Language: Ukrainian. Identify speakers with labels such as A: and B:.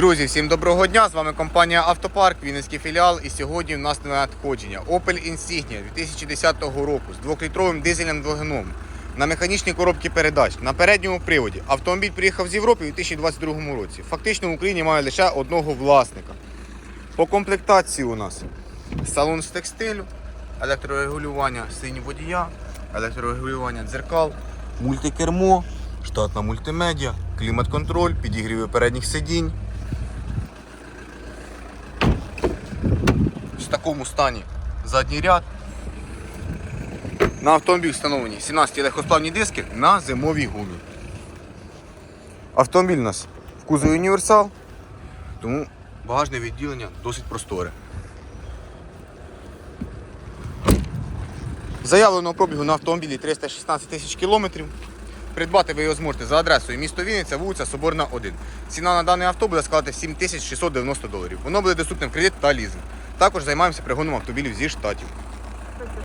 A: Друзі, всім доброго дня! З вами компанія Автопарк, Вінницький філіал. І сьогодні в нас на надходження Opel Insignia 2010 року з 2-літровим дизельним двигуном на механічній коробці передач на передньому приводі. Автомобіль приїхав з Європи у 2022 році. Фактично в Україні має лише одного власника. По комплектації у нас салон з текстилю, електрорегулювання сині водія, електрорегулювання дзеркал, мультикермо, штатна мультимедіа, клімат-контроль, підігріви передніх сидінь. В такому стані задній ряд. На автомобіль встановлені 17 легкосплавні диски на зимовій гумі. Автомобіль у нас в кузові універсал, тому багажне відділення досить просторе. Заявленого пробігу на автомобілі 316 тисяч кілометрів. Придбати ви його зможете за адресою місто Вінниця, вулиця Соборна 1. Ціна на даний авто буде складати 7690 доларів. Воно буде доступне в кредит та лізинг. Також займаємося пригоном автомобілів зі штатів.